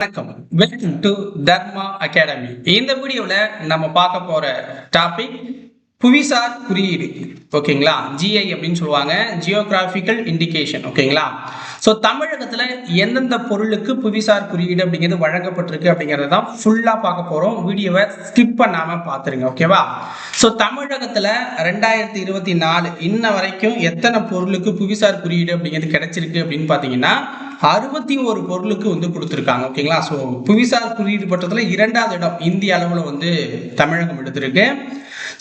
வணக்கம். Welcome to Dharma academy இந்த வீடியோவில் நம்ம பார்க்க போகிற டாபிக் புவிசார் குறியீடு. ஓகேங்களா? ஜிஐ அப்படின்னு சொல்லுவாங்க. ஜியோகிராஃபிக்கல் இண்டிகேஷன் ஓகேங்களா? ஸோ தமிழகத்தில் எந்தெந்த பொருளுக்கு புவிசார் குறியீடு அப்படிங்கிறது வழங்கப்பட்டிருக்கு அப்படிங்கிறத தான் ஃபுல்லாக பார்க்க போகிறோம் வீடியோவை ஸ்கிப் பண்ணாமல் பார்த்துருங்க. ஓகேவா? ஸோ தமிழகத்தில் ரெண்டாயிரத்தி இருபத்தி நாலு இன்ன வரைக்கும் எத்தனை பொருளுக்கு புவிசார் குறியீடு அப்படிங்கிறது கிடைச்சிருக்கு அப்படின்னு பார்த்தீங்கன்னா அறுபத்தி ஒரு பொருளுக்கு வந்து கொடுத்துருக்காங்க. ஓகேங்களா? ஸோ புவிசார் குறியீடு பட்டத்தில் இரண்டாவது இடம் இந்திய அளவில் வந்து தமிழகம் எடுத்திருக்கு.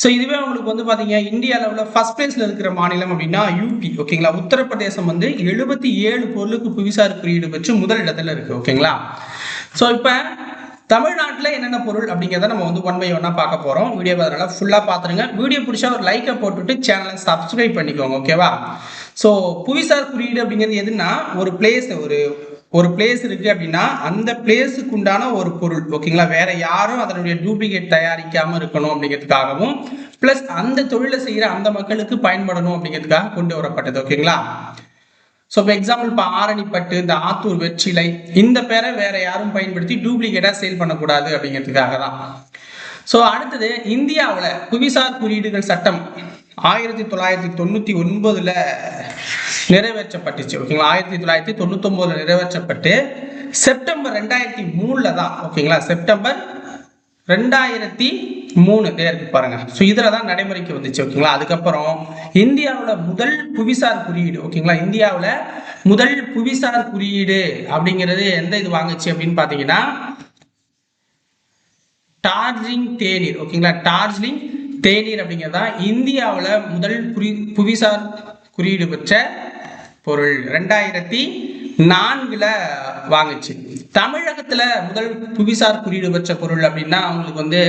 ஸோ இதுவே உங்களுக்கு வந்து பார்த்தீங்க இந்தியா லெவலில் ஃபர்ஸ்ட் பிளேஸில் இருக்கிற மாநிலம் அப்படின்னா யூபி ஓகேங்களா உத்தரப்பிரதேசம் வந்து எழுபத்தி ஏழு பொருளுக்கு புவிசார் குறியீடு பெற்று முதல் இடத்துல இருக்கு ஓகேங்களா ஸோ இப்போ தமிழ்நாட்டில் என்னென்ன பொருள் அப்படிங்கிறத நம்ம வந்து ஒன் பை ஒன்னாக பார்க்க போகிறோம் வீடியோ அதனால ஃபுல்லாக பார்த்துருங்க வீடியோ பிடிச்சா ஒரு லைக்கை போட்டுட்டு சேனலை சப்ஸ்கிரைப் பண்ணிக்கோங்க ஓகேவா ஸோ புவிசார் குறியீடு அப்படிங்கிறது எதுன்னா ஒரு பிளேஸ் ஒரு ஒரு பிளேஸ் இருக்கு அப்படின்னா அந்த பிளேஸுக்கு உண்டான ஒரு பொருள் ஓகேங்களா வேற யாரும் அதனுடைய டூப்ளிகேட் தயாரிக்காம இருக்கணும் அப்படிங்கிறதுக்காகவும் பிளஸ் அந்த தொழிலை செய்யற அந்த மக்களுக்கு பயன்படணும் அப்படிங்கிறதுக்காக கொண்டு வரப்பட்டது ஓகேங்களா ஸோ இப்போ எக்ஸாம்பிள் இப்போ ஆரணிப்பட்டு இந்த ஆத்தூர் வெற்றிலை இந்த பேரை வேற யாரும் பயன்படுத்தி டூப்ளிகேட்டாக சேல் பண்ணக்கூடாது அப்படிங்கிறதுக்காக தான் ஸோ அடுத்தது இந்தியாவில் புவிசார் குறியீடுகள் சட்டம் ஆயிரத்தி தொள்ளாயிரத்தி தொண்ணூற்றி ஒன்பதுல நிறைவேற்றப்பட்டுச்சு. ஓகேங்களா? ஆயிரத்தி தொள்ளாயிரத்தி தொண்ணூத்தொம்போதுல நிறைவேற்றப்பட்டு செப்டம்பர் ரெண்டாயிரத்தி மூணுல தான் ஓகேங்களா? செப்டம்பர் ரெண்டாயிரத்தி மூணு. இருக்கு பாருங்க. ஸோ இதில் தான் நடைமுறைக்கு வந்துச்சு ஓகேங்களா? அதுக்கப்புறம் இந்தியாவில் முதல் புவிசார் குறியீடு ஓகேங்களா? இந்தியாவில் முதல் புவிசார் குறியீடு அப்படிங்கிறது எந்த இது வாங்குச்சு அப்படின்னு பார்த்தீங்கன்னா டார்ஜிங் தேநீர் ஓகேங்களா? டார்ஜிலிங் தேநீர் அப்படிங்கிறது தான் இந்தியாவில் முதல் புரி புவிசார் குறியீடு பெற்ற பொருள் ரெண்டாயிரத்தி நான்குல வாங்குச்சு. தமிழகத்துல முதல் புவிசார் குறியீடு பெற்ற பொருள் அப்படின்னா அவங்களுக்கு வந்து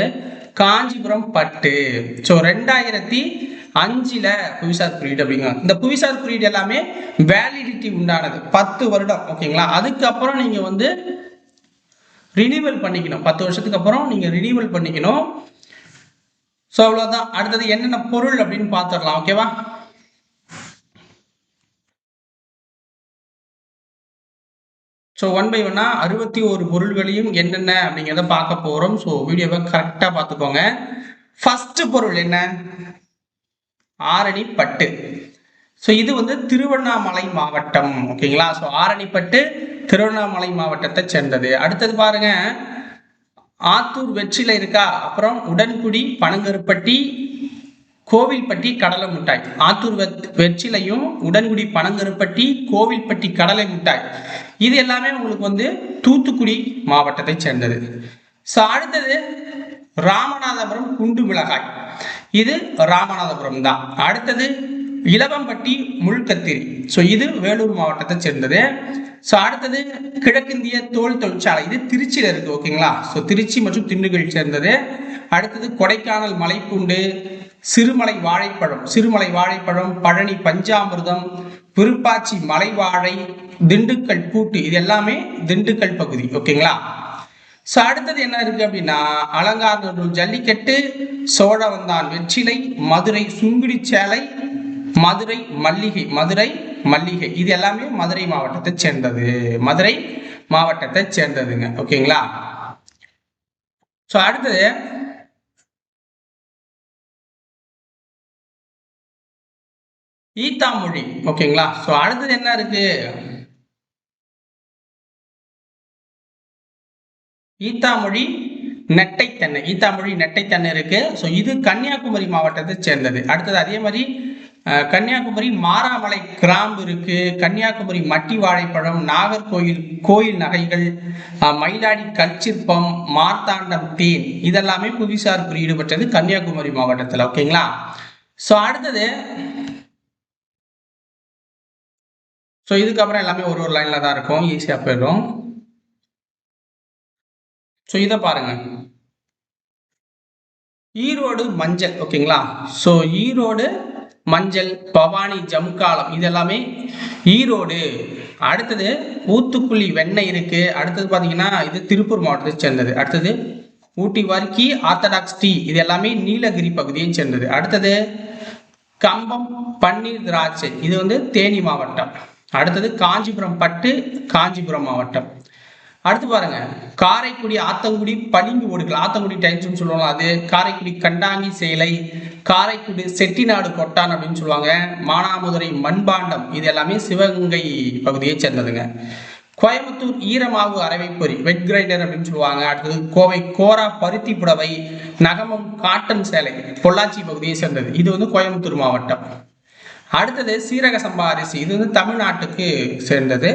காஞ்சிபுரம் பட்டு. ஸோ ரெண்டாயிரத்தி அஞ்சுல புவிசார் குறியீடு அப்படிங்க. இந்த புவிசார் குறியீடு எல்லாமே வேலிடிட்டி உண்டானது. பத்து வருடம் ஓகேங்களா அதுக்கப்புறம் நீங்க வந்து ரினியூவல் பண்ணிக்கணும். பத்து வருஷத்துக்கு அப்புறம் நீங்க ரினியூவல் பண்ணிக்கணும். ஸோ அவ்வளோதான் அடுத்தது என்னென்ன பொருள் அப்படின்னு பார்த்துடலாம் ஓகேவா ஸோ ஒன் பை ஒன்னா அறுபத்தி ஒரு பொருள்களையும் என்னென்ன அப்படிங்கிறத பார்க்க போகிறோம் ஸோ வீடியோவை கரெக்டாக பார்த்துக்கோங்க. ஃபர்ஸ்ட் பொருள் என்ன? ஆரணி பட்டு ஸோ இது வந்து திருவண்ணாமலை மாவட்டம். ஓகேங்களா ஸோ ஆரணிப்பட்டு திருவண்ணாமலை மாவட்டத்தை சேர்ந்தது. அடுத்தது பாருங்க. ஆத்தூர் வெற்றில இருக்கா? அப்புறம் உடன்குடி பனங்கருப்பட்டி கோவில்பட்டி கடலை மிட்டாய். ஆத்தூர் வெற்றிலையும் உடன்குடி பனங்கருப்பட்டி கோவில்பட்டி கடலை மிட்டாய். இது எல்லாமே உங்களுக்கு வந்து தூத்துக்குடி மாவட்டத்தை சேர்ந்தது. ஸோ அடுத்தது ராமநாதபுரம் குண்டு மிளகாய். இது ராமநாதபுரம் தான். அடுத்தது இளவம்பட்டி முள்கத்திரி ஸோ இது வேலூர் மாவட்டத்தை சேர்ந்தது. ஸோ அடுத்தது கிழக்கிந்திய தோல் தொழிற்சாலை. இது திருச்சியில் இருக்குது ஓகேங்களா ஸோ திருச்சி மற்றும் திண்டுக்கல் சேர்ந்தது. அடுத்தது கொடைக்கானல் மலைப்பூண்டு சிறுமலை வாழைப்பழம் சிறுமலை வாழைப்பழம் பழனி பஞ்சாமிர்தம் விருப்பாச்சி மலைவாழை திண்டுக்கல் பூட்டு இது எல்லாமே திண்டுக்கல் பகுதி ஓகேங்களா? ஸோ அடுத்தது என்ன இருக்கு அப்படின்னா அலங்காநல்லூர் ஜல்லிக்கட்டு சோழவந்தான் வெற்றிலை மதுரை சுங்குடி சேலை மதுரை மல்லிகை மதுரை மல்லிகை இது எல்லாமே மதுரை மாவட்டத்தை சேர்ந்தது மதுரை மாவட்டத்தை சேர்ந்ததுங்க ஓகேங்களா? ஸோ அடுத்தது ஈத்தா மொழி ஓகேங்களா? ஸோ அடுத்தது என்ன இருக்கு? ஈத்தா மொழி நெட்டைத்தன்னை ஈத்தா மொழி நெட்டைத்தன்னை இருக்கு. ஸோ இது கன்னியாகுமரி மாவட்டத்தை சேர்ந்தது. அடுத்தது அதே மாதிரி கன்னியாகுமரி மாராமலை கிராம்பு இருக்கு. கன்னியாகுமரி மட்டி வாழைப்பழம் நாகர்கோயில் கோயில் நகைகள் மயிலாடி கல்சிற்பம் மார்த்தாண்டம் தேன். இதெல்லாமே புவிசார் குறியீடு பெற்றது கன்னியாகுமரி மாவட்டத்தில். ஓகேங்களா? ஸோ அடுத்தது ஸோ இதுக்கப்புறம் எல்லாமே ஒரு ஒரு லைனில் தான் இருக்கும். ஈஸியாக போயிடும். ஸோ இதை பாருங்கள் ஈரோடு மஞ்சள் ஓகேங்களா? ஸோ ஈரோடு மஞ்சள் பவானி ஜம்காலம் இது எல்லாமே ஈரோடு. அடுத்தது ஊத்துக்குழி வெண்ணெய் இருக்கு. அடுத்தது பார்த்தீங்கன்னா இது திருப்பூர் மாவட்டத்தை சேர்ந்தது. அடுத்தது ஊட்டி வர்க்கி ஆர்த்தடாக்ஸ் டீ இது எல்லாமே நீலகிரி பகுதியை சேர்ந்தது. அடுத்தது கம்பம் பன்னீர் திராட்சை இது வந்து தேனி மாவட்டம். அடுத்தது காஞ்சிபுரம் பட்டு காஞ்சிபுரம் மாவட்டம். அடுத்து பாருங்க காரைக்குடி ஆத்தங்குடி பளிங்கு ஓடுகள். ஆத்தங்குடி டைம்ஸ்னு சொல்லுவாங்க அது. காரைக்குடி கண்டாங்கி சேலை காரைக்குடி செட்டிநாடு கொட்டான் அப்படின்னு சொல்லுவாங்க. மானாமதுரை மண்பாண்டம். இது எல்லாமே சிவகங்கை பகுதியை சேர்ந்ததுங்க. கோயம்புத்தூர் ஈரமாவு அரைவைப்பொறி வெட் கிரைண்டர் அப்படின்னு சொல்லுவாங்க. அடுத்தது கோவை கோரா பருத்தி புடவை நகமம் காட்டன் சேலை பொள்ளாச்சி பகுதியை சேர்ந்தது. இது வந்து கோயம்புத்தூர் மாவட்டம். அடுத்தது சீரக சம்பா அரிசி இது வந்து தமிழ்நாட்டுக்கு சேர்ந்தது.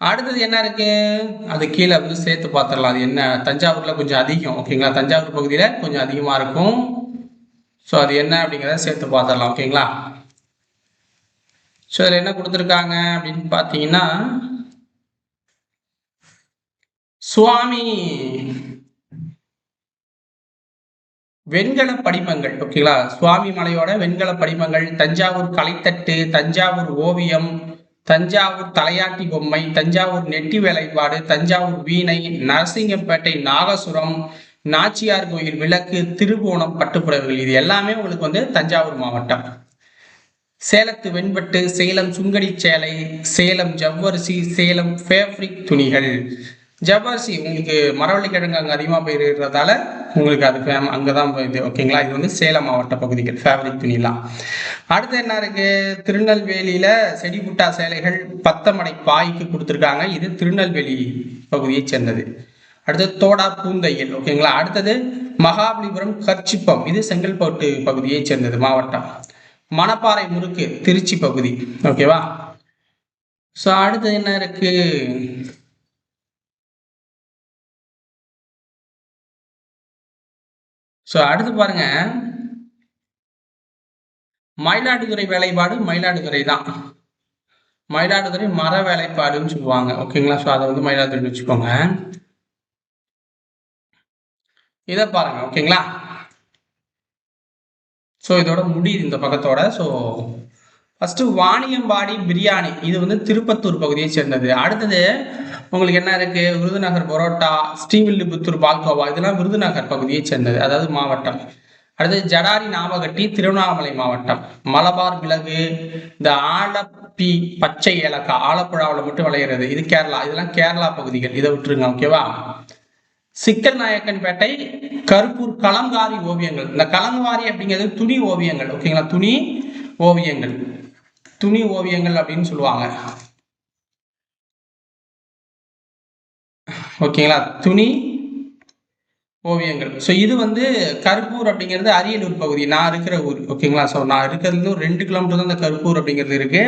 அடுத்தது என்ன இருக்கு? அது கீழே வந்து சேர்த்து பார்த்துடலாம். அது என்ன? தஞ்சாவூர்ல கொஞ்சம் அதிகம். ஓகேங்களா தஞ்சாவூர் பகுதியில கொஞ்சம் அதிகமா இருக்கும். ஸோ அது என்ன அப்படிங்கிறத சேர்த்து பார்த்துடலாம். ஓகேங்களா ஸோ அதில் என்ன கொடுத்துருக்காங்க அப்படின்னு பார்த்தீங்கன்னா சுவாமி. வெண்கல படிமங்கள் ஓகேங்களா சுவாமி மலையோட வெண்கல படிமங்கள் தஞ்சாவூர் கலைத்தட்டு தஞ்சாவூர் ஓவியம் தஞ்சாவூர் தலையாட்டி பொம்மை தஞ்சாவூர் நெட்டி வேலைப்பாடு தஞ்சாவூர் வீணை நரசிங்கப்பேட்டை நாகசுரம் நாச்சியார் கோயில் விளக்கு திருவோணம் பட்டுப்புடவைகள். இது எல்லாமே உங்களுக்கு வந்து தஞ்சாவூர் மாவட்டம். சேலத்து வெண்பட்டு சேலம் சுங்கடி சேலை சேலம் ஜவ்வரிசி சேலம் ஃபேப்ரிக் துணிகள். ஜவ்வரிசி உங்களுக்கு மரவள்ளி கிழங்கு அங்கே அதிகமாக போயிருக்கிறதால உங்களுக்கு அது ஃபேம் அங்கே தான் இது ஓகேங்களா இது வந்து சேலம் மாவட்ட பகுதிகள் ஃபேப்ரிக் துணிலாம் அடுத்து என்ன இருக்கு? திருநெல்வேலியில் செடிபுட்டா சேலைகள் பத்தமடை பாய்க்கு கொடுத்துருக்காங்க. இது திருநெல்வேலி பகுதியை சேர்ந்தது. அடுத்தது தோடா பூந்தையல் ஓகேங்களா அடுத்தது மகாபலிபுரம் கர்ச்சிப்பம் இது செங்கல்பட்டு பகுதியை சேர்ந்தது மாவட்டம். மணப்பாறை முறுக்கு திருச்சி பகுதி ஓகேவா ஸோ அடுத்தது என்ன இருக்குது ஸோ அடுத்து பாருங்க. மயிலாடுதுறை வேலைப்பாடு மயிலாடுதுறை தான். மயிலாடுதுறை மர வேலைப்பாடுன்னு சொல்லுவாங்க. ஓகேங்களா ஸோ அதை வந்து மயிலாடுதுறை வச்சுக்கோங்க. இதை பாருங்க. ஓகேங்களா ஸோ இதோட முடியுது இந்த பக்கத்தோட. So first Vaniyambadi biryani. இது வந்து திருப்பத்தூர் பகுதியை சேர்ந்தது. அடுத்தது உங்களுக்கு என்ன இருக்கு? விருதுநகர் பரோட்டா ஸ்ரீவில்லிபுத்தூர் பால்கோவா இதெல்லாம் விருதுநகர் பகுதியை சேர்ந்தது. அதாவது மாவட்டம். அடுத்தது ஜடாரி நாமகட்டி திருவண்ணாமலை மாவட்டம். மலபார் மிளகு இந்த ஆலப்பி பச்சை ஏலக்காய் ஆலப்புழாவில் மட்டும் விளையிறது. இது கேரளா. இதெல்லாம் கேரளா பகுதிகள். இதை விட்டுருங்க ஓகேவா சிக்கல் நாயக்கன்பேட்டை கருப்பூர் கலங்காரி ஓவியங்கள். இந்த கலங்காரி அப்படிங்கிறது துணி ஓவியங்கள் ஓகேங்களா துணி ஓவியங்கள். துணி ஓவியங்கள் அப்படின்னு சொல்லுவாங்க. ஓகேங்களா? துணி ஓவியங்கள். ஸோ இது வந்து கருப்பூர் அப்படிங்கிறது அரியலூர் பகுதி. நான் இருக்கிற ஊர். ஓகேங்களா? ஸோ நான் இருக்கிறதுல ஒரு ரெண்டு கிலோமீட்டர் தான் இந்த கருப்பூர் அப்படிங்கிறது இருக்கு.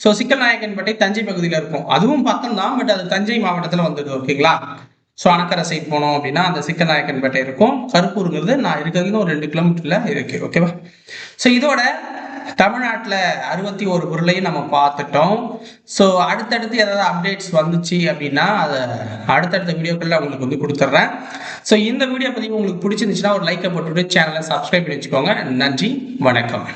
ஸோ சிக்கல்நாயக்கன்பாட்டை தஞ்சை பகுதியில் இருக்கும். அதுவும் பக்கம் தான் பட் அது தஞ்சை மாவட்டத்தில் வந்துடுது ஓகேங்களா? ஸோ அணக்கரை சைட் போனோம் அப்படின்னா அந்த சிக்கல்நாயக்கன்பேட்டை இருக்கும். கருப்பூருங்கிறது நான் இருக்கிறதுல ஒரு ரெண்டு கிலோமீட்டரில் இருக்கு. ஓகேவா? ஸோ இதோட தமிழ்நாட்டில் அறுபத்தி ஒரு பொருளையும் நம்ம பார்த்துட்டோம். ஸோ அடுத்தடுத்து ஏதாவது அப்டேட்ஸ் வந்துச்சு அப்படின்னா அதை அடுத்தடுத்த வீடியோக்களில் உங்களுக்கு வந்து கொடுத்துட்றேன் ஸோ இந்த வீடியோ பற்றி உங்களுக்கு பிடிச்சிருந்துச்சுன்னா ஒரு லைக்கை போட்டுவிட்டு சேனலை சப்ஸ்கிரைப் பண்ணி வச்சுக்கோங்க. நன்றி வணக்கம்.